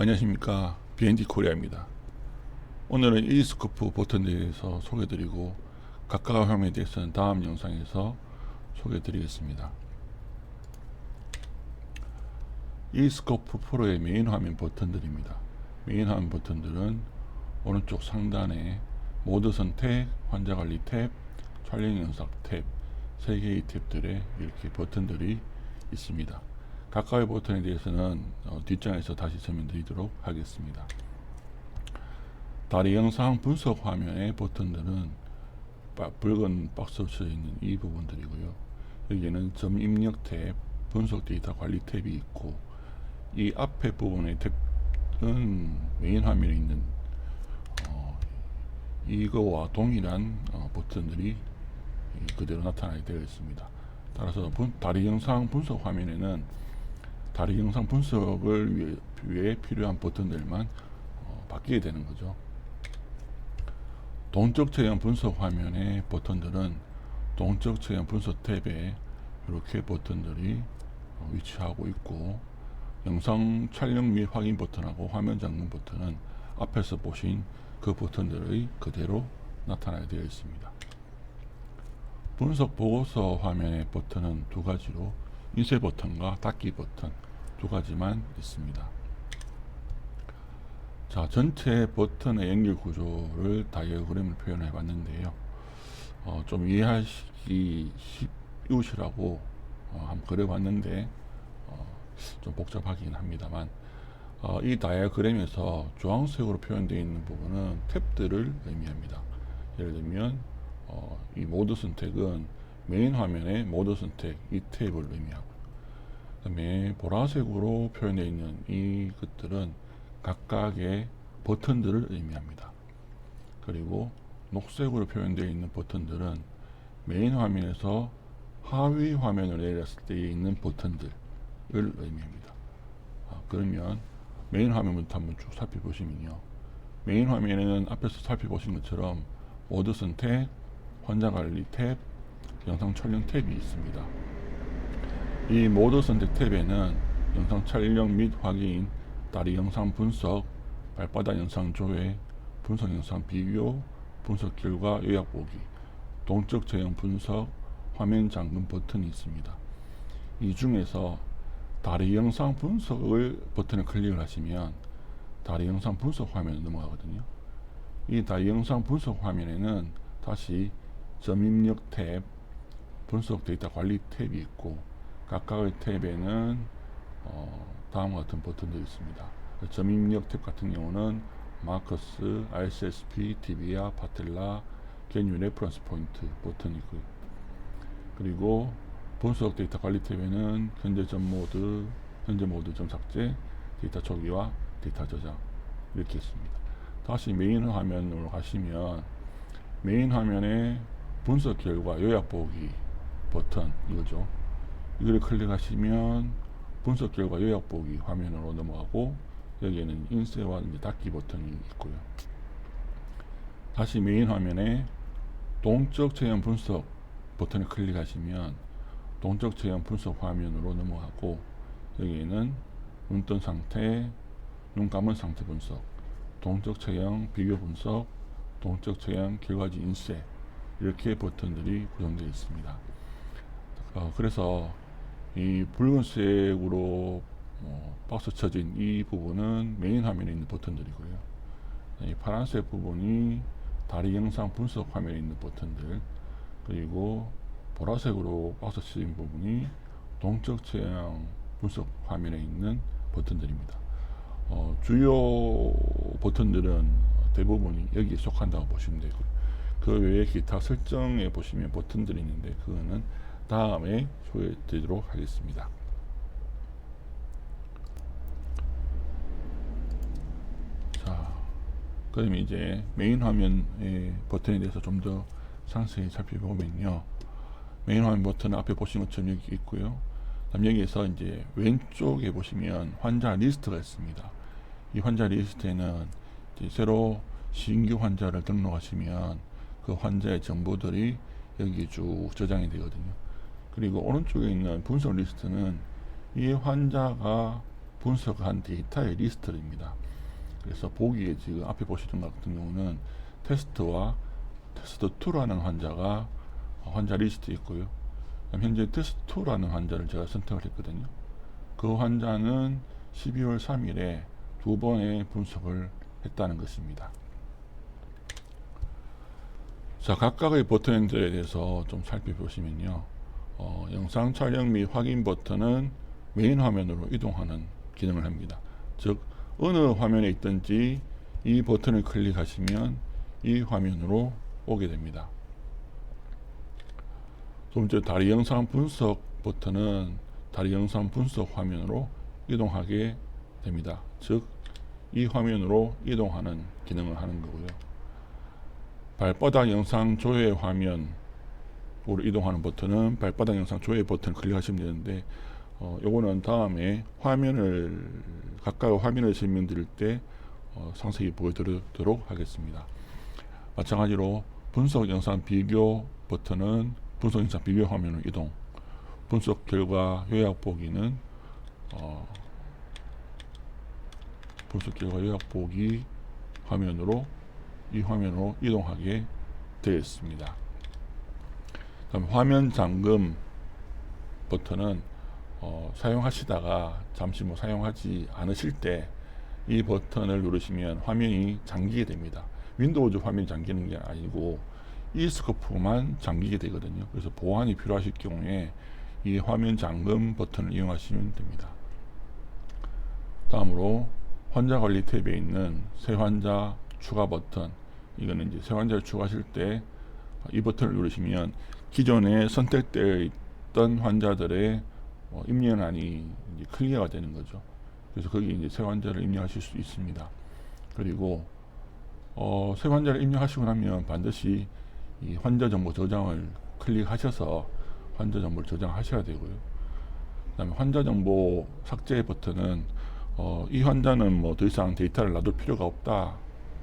안녕하십니까 BND 코리아입니다. 오늘은 이스코프 버튼에 대해서 소개드리고 각각 화면에 대해서는 다음 영상에서 소개드리겠습니다. 이스코프 프로의 메인 화면 버튼들입니다. 메인 화면 버튼들은 오른쪽 상단에 모드 선택, 환자 관리 탭, 촬영 영상 탭, 세 개의 탭들에 이렇게 버튼들이 있습니다. 각각의 버튼에 대해서는 어, 뒷장에서 다시 설명드리도록 하겠습니다. 다리 영상 분석 화면의 버튼들은 바- 붉은 박스로 쳐 있는 이 부분들이고요. 여기에는 점 입력 탭, 분석 데이터 관리 탭이 있고 이 앞에 부분의 탭은 메인 화면에 있는 어, 이거와 동일한 어, 버튼들이 이 그대로 나타나게 되어 있습니다. 따라서 분- 다리 영상 분석 화면에는 다리 영상 분석을 위해, 위해 필요한 버튼들만 어, 바뀌게 되는 거죠. 동적 체형 분석 화면의 버튼들은 동적 체형 분석 탭에 이렇게 버튼들이 어, 위치하고 있고 영상 촬영 및 확인 버튼하고 화면 잠금 버튼은 앞에서 보신 그 버튼들의 그대로 나타나게 되어 있습니다. 분석 보고서 화면의 버튼은 두 가지로 인쇄 버튼과 닫기 버튼 두 가지만 있습니다. 자, 전체 버튼의 연결 구조를 다이어그램을 표현해 봤는데요. 어, 좀 이해하시기 쉬우시라고 어, 한번 그려봤는데 어, 좀 복잡하긴 합니다만 어, 이 다이어그램에서 주황색으로 표현되어 있는 부분은 탭들을 의미합니다. 예를 들면 어, 이 모드 선택은 메인 화면의 모드 선택 이 탭을 의미하고 그 다음에 보라색으로 표현되어 있는 이 것들은 각각의 버튼들을 의미합니다. 그리고 녹색으로 표현되어 있는 버튼들은 메인 화면에서 하위 화면을 내렸을 때 있는 버튼들을 의미합니다. 아, 그러면 메인 화면부터 한번 쭉 살펴보시면요. 메인 화면에는 앞에서 살펴보신 것처럼 모드 선택, 환자 관리 탭, 영상 촬영 탭이 있습니다. 이 모드 선택 탭에는 영상 촬영 및 확인, 다리 영상 분석, 발바닥 영상 조회, 분석 영상 비교, 분석 결과 요약 보기, 동적 제형 분석, 화면 잠금 버튼이 있습니다. 이 중에서 다리 영상 분석을 버튼을 클릭을 하시면 다리 영상 분석 화면에 넘어가거든요. 이 다리 영상 분석 화면에는 다시 점 입력 탭, 분석 데이터 관리 탭이 있고 각각의 탭에는 어, 다음과 같은 버튼들이 있습니다. 점 입력 탭 같은 경우는 마커스, RSSP, DBA, 파텔라, 개뉴 레퍼런스 포인트 버튼이고요. 그리고 분석 데이터 관리 탭에는 현재 점 모드, 현재 모드 점 삭제, 데이터 초기화, 데이터 저장 이렇게 있습니다. 다시 메인 화면으로 가시면 메인 화면에 분석 결과 요약 보기 버튼 이거죠. 이걸 클릭하시면 분석 결과 요약 보기 화면으로 넘어가고 여기에는 인쇄와 이제 닫기 버튼이 있고요. 다시 메인 화면에 동적 체형 분석 버튼을 클릭하시면 동적 체형 분석 화면으로 넘어가고 여기에는 눈 뜬 상태, 눈 감은 상태 분석, 동적 체형 비교 분석, 동적 체형 결과지 인쇄 이렇게 버튼들이 구성되어 있습니다. 어, 그래서 이 붉은색으로 어, 박스 쳐진 이 부분은 메인 화면에 있는 버튼들이고요. 이 파란색 부분이 다리 영상 분석 화면에 있는 버튼들 그리고 보라색으로 박스 쳐진 부분이 동적 체형 분석 화면에 있는 버튼들입니다. 어, 주요 버튼들은 대부분이 여기에 속한다고 보시면 되고요. 그 외에 기타 설정에 보시면 버튼들이 있는데 그거는 다음에 소개드리도록 하겠습니다. 자, 그럼 이제 메인 화면의 버튼에 대해서 좀 더 상세히 살펴보면요. 메인 화면 버튼 앞에 보신 것처럼 여기 있고요. 그다음 여기에서 이제 왼쪽에 보시면 환자 리스트가 있습니다. 이 환자 리스트에는 새로 신규 환자를 등록하시면 그 환자의 정보들이 여기 쭉 저장이 되거든요. 그리고 오른쪽에 있는 분석 리스트는 이 환자가 분석한 데이터의 리스트입니다. 그래서 보기에 지금 앞에 보시는 것 같은 경우는 테스트와 테스트 2라는 환자가 환자 리스트 있고요. 현재 테스트 2라는 환자를 제가 선택을 했거든요. 그 환자는 12월 3일에 두 번의 분석을 했다는 것입니다. 자, 각각의 버튼들에 대해서 좀 살펴보시면요. 어, 영상 촬영 및 확인 버튼은 메인 화면으로 이동하는 기능을 합니다. 즉, 어느 화면에 있든지 이 버튼을 클릭하시면 이 화면으로 오게 됩니다. 두 번째, 다리 영상 분석 버튼은 다리 영상 분석 화면으로 이동하게 됩니다. 즉, 이 화면으로 이동하는 기능을 하는 거고요. 발바닥 영상 조회 화면 으로 이동하는 버튼은 발바닥 영상 조회 버튼 클릭하시면 되는데 어, 요거는 다음에 화면을 각각 화면을 설명드릴 때 어, 상세히 보여드리도록 하겠습니다. 마찬가지로 분석 영상 비교 버튼은 분석 영상 비교 화면으로 이동 분석 결과 요약 보기는 어, 분석 결과 요약 보기 화면으로 이 화면으로 이동하게 되어 있습니다. 다음 화면 잠금 버튼은 어, 사용하시다가 잠시 뭐 사용하지 않으실 때 이 버튼을 누르시면 화면이 잠기게 됩니다. 윈도우즈 화면이 잠기는 게 아니고 이 스코프만 잠기게 되거든요. 그래서 보안이 필요하실 경우에 이 화면 잠금 버튼을 이용하시면 됩니다. 다음으로 환자 관리 탭에 있는 새 환자 추가 버튼 이거는 이제 새 환자를 추가하실 때 이 버튼을 누르시면 기존에 선택되어 있던 환자들의 어, 입력란이 클리어가 되는 거죠. 그래서 거기 이제 새 환자를 입력하실 수 있습니다. 그리고 어, 새 환자를 입력하시고 나면 반드시 이 환자 정보 저장을 클릭하셔서 환자 정보를 저장하셔야 되고요. 그다음에 환자 정보 삭제 버튼은 어, 이 환자는 뭐 더 이상 데이터를 놔둘 필요가 없다와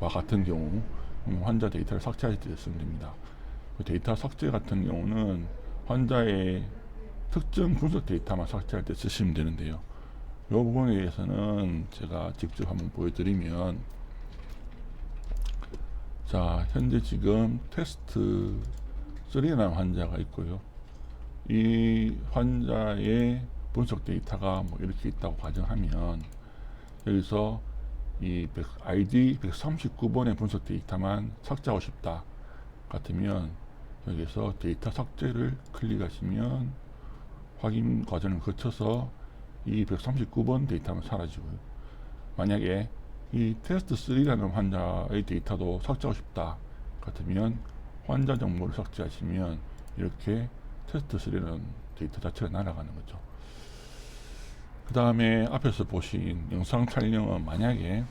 같은 경우 음, 환자 데이터를 삭제할 때 쓰면 됩니다. 그 데이터 삭제 같은 경우는 환자의 특정 분석 데이터만 삭제할 때 쓰시면 되는데요. 이 부분에 대해서는 제가 직접 한번 보여드리면 자 현재 지금 테스트 3라는 환자가 있고요. 이 환자의 분석 데이터가 뭐 이렇게 있다고 가정하면 여기서 이 100, ID 139번의 분석 데이터만 삭제하고 싶다 같으면 여기서 데이터 삭제를 클릭하시면 확인 과정을 거쳐서 이 139번 데이터만 사라지고요. 만약에 이 테스트 3라는 환자의 데이터도 삭제하고 싶다 같으면 환자 정보를 삭제하시면 이렇게 테스트 3라는 데이터 자체가 날아가는 거죠. 그 다음에 앞에서 보신 영상 촬영은 만약에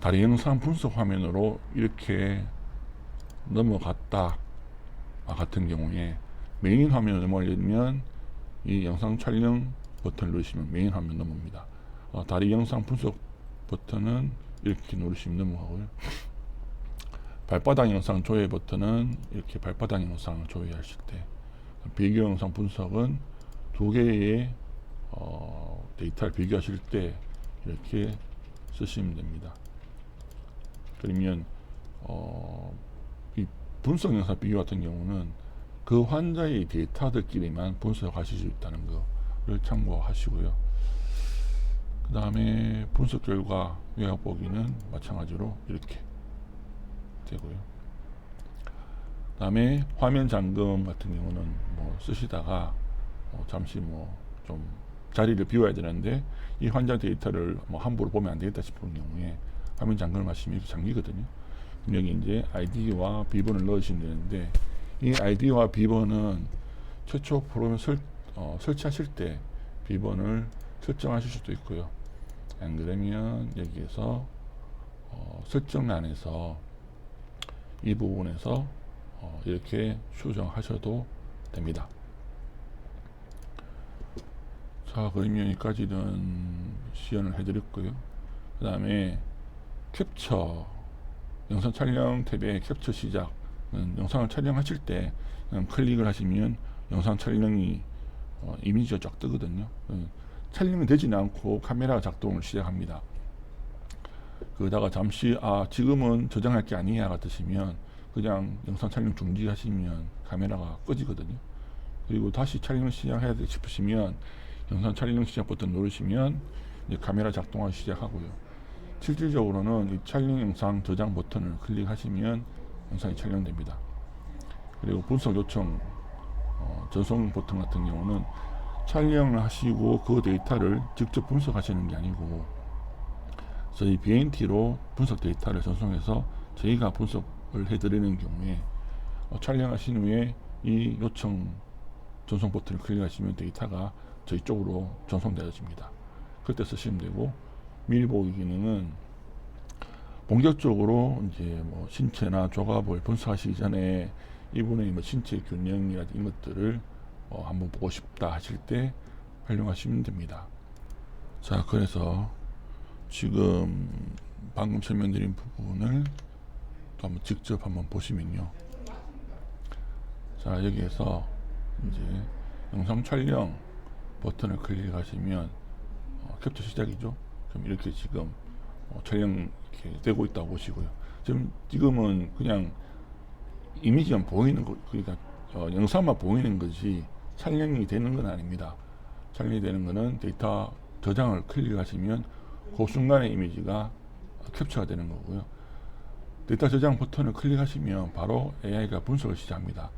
다리 영상 분석 화면으로 이렇게 넘어갔다 같은 경우에 메인 화면을 넘어가려면 이 영상 촬영 버튼을 누르시면 메인 화면 넘어옵니다. 어, 다리 영상 분석 버튼은 이렇게 누르시면 넘어가고요. 발바닥 영상 조회 버튼은 이렇게 발바닥 영상을 조회하실 때 비교 영상 분석은 두 개의 어, 데이터를 비교하실 때 이렇게 쓰시면 됩니다. 그러면 어, 이 분석 영상 비교 같은 경우는 그 환자의 데이터들끼리만 분석하실 수 있다는 거를 참고하시고요. 그 다음에 분석 결과 요약 보기는 마찬가지로 이렇게 되고요. 그 다음에 화면 잠금 같은 경우는 뭐 쓰시다가 뭐 잠시 뭐 좀 자리를 비워야 되는데 이 환자 데이터를 뭐 함부로 보면 안 되겠다 싶은 경우에 화면 잠금을 이렇게 잠기거든요. 여기 이제 아이디와 비번을 넣으시면 되는데 이 아이디와 비번은 최초 프로그램 설, 어, 설치하실 때 비번을 설정하실 수도 있고요. 안 그러면 여기에서 어, 설정란에서 이 부분에서 어, 이렇게 수정하셔도 됩니다. 자, 그러면 여기까지는 시연을 해드렸고요. 그 다음에 캡처, 영상 촬영 탭에 캡처 시작, 음, 영상을 촬영하실 때 음, 클릭을 하시면 영상 촬영이 어, 이미지가 쫙 뜨거든요. 음, 촬영이 되지는 않고 카메라가 작동을 시작합니다. 그러다가 잠시 아 지금은 저장할 게 아니야 같으시면 그냥 영상 촬영 중지하시면 카메라가 꺼지거든요. 그리고 다시 촬영을 시작해야 돼 싶으시면 영상 촬영 시작 버튼 누르시면 이제 카메라 작동하기 시작하고요. 실질적으로는 이 촬영 영상 저장 버튼을 클릭하시면 영상이 촬영됩니다. 그리고 분석 요청 어, 전송 버튼 같은 경우는 촬영을 하시고 그 데이터를 직접 분석하시는 게 아니고 저희 BNT로 분석 데이터를 전송해서 저희가 분석을 해드리는 경우에 어, 촬영하신 후에 이 요청 전송 버튼을 클릭하시면 데이터가 저희 쪽으로 전송되어집니다. 그때 쓰시면 되고 보기 기능은 본격적으로 이제 뭐 신체나 조갑을 분석하시기 전에 이분의 뭐 신체 균형이라든지 이런 것들을 어, 한번 보고 싶다 하실 때 활용하시면 됩니다. 자, 그래서 지금 방금 설명드린 부분을 또 한번 직접 한번 보시면요. 자, 여기에서 이제 영상 촬영 버튼을 클릭하시면 어, 캡처 시작이죠. 그럼 이렇게 지금 어, 촬영 이렇게 되고 있다고 보시고요. 지금 지금은 그냥 이미지만 보이는 거, 그러니까 어, 영상만 보이는 것이 촬영이 되는 건 아닙니다. 촬영이 되는 거는 데이터 저장을 클릭하시면 그 순간의 이미지가 캡처가 되는 거고요. 데이터 저장 버튼을 클릭하시면 바로 AI가 분석을 시작합니다.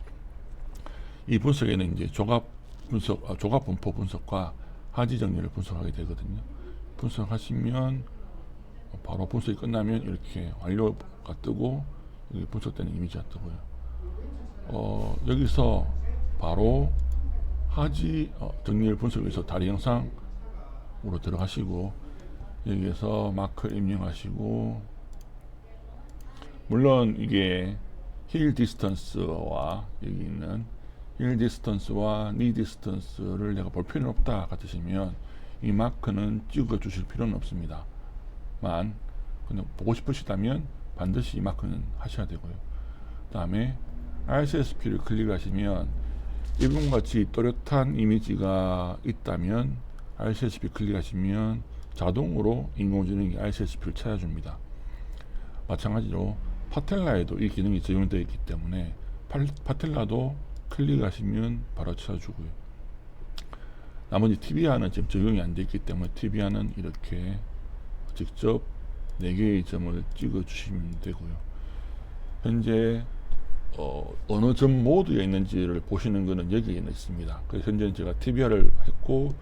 이 분석에는 이제 조각 분석, 아, 조각 분포 분석과 하지 정리를 분석하게 되거든요. 분석하시면 바로 분석이 끝나면 이렇게 완료가 뜨고 여기 분석되는 이미지가 뜨고요. 어, 여기서 바로 하지 어, 정리를 분석을 해서 다리 영상으로 들어가시고 여기에서 마크 입력하시고 물론 이게 힐 디스턴스와 여기 있는 힐 디스턴스와 니 디스턴스를 내가 볼 필요는 없다 같으시면 이 마크는 찍어 주실 필요는 없습니다. 만 그냥 보고 싶으시다면 반드시 이 마크는 하셔야 되고요. 그 다음에 RCSP를 클릭하시면 이분같이 또렷한 이미지가 있다면 RCSP 클릭하시면 자동으로 인공지능이 RCSP를 찾아줍니다. 마찬가지로 파텔라에도 이 기능이 적용되어 있기 때문에 파텔라도 클릭하시면 바로 찾아주고요. 나머지 TBR는 지금 적용이 안 되어 있기 때문에 TBR는 이렇게 직접 4개의 점을 찍어 주시면 되고요. 현재 어, 어느 점 모드에 있는지를 보시는 것은 여기에 있습니다. 그래서 현재 제가 TBR을 했고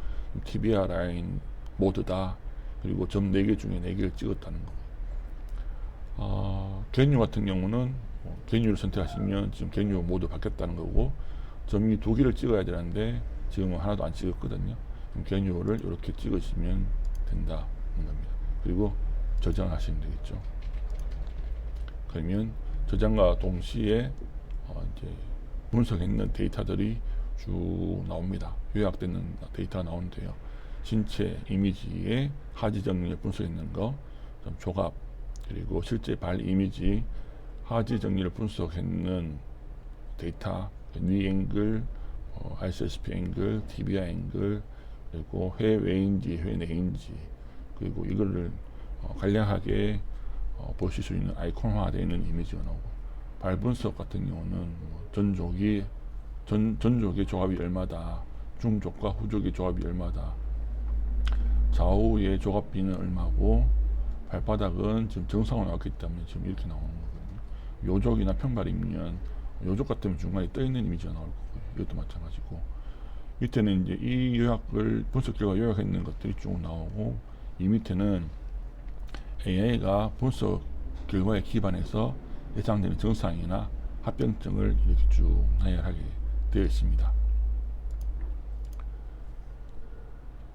TBR 라인 모드다. 그리고 점 4개 중에 4개를 찍었다는 거. 어, 개뉴 같은 경우는 뭐 개뉴를 선택하시면 지금 개뉴 모드 바뀌었다는 거고 점이 두 개를 찍어야 되는데 지금은 하나도 안 찍었거든요. 개뉴를 이렇게 찍으시면 된다는 겁니다. 그리고 저장하시면 되겠죠. 그러면 저장과 동시에 어 이제 분석했는 데이터들이 쭉 나옵니다. 요약되는 데이터가 나오는데요. 신체 이미지의 하지 정리를 분석했는 거, 조갑, 그리고 실제 발 이미지 하지 정리를 분석했는 데이터, 니 앵글, 어, RCSP 앵글, TBI 앵글, 그리고 해외인지 해내인지, 그리고 이거를 어, 간략하게 어, 보실 수 있는 아이콘화되어 있는 이미지가 나오고 발 분석 같은 경우는 뭐 전족이 전, 전족의 조합이 얼마다 중족과 후족의 조합이 얼마다 좌우의 조합비는 얼마고 발바닥은 지금 정상으로 나왔기 때문에 지금 이렇게 나오는 거거든요. 요족이나 평발이면 요족 같으면 중간에 떠 있는 이미지가 나올 거고요 이것도 마찬가지고 밑에는 이제 이 요약을 분석 결과 요약했는 것들이 쭉 나오고 이 밑에는 AI가 분석 결과에 기반해서 예상되는 증상이나 합병증을 이렇게 쭉 나열하게 되어 있습니다.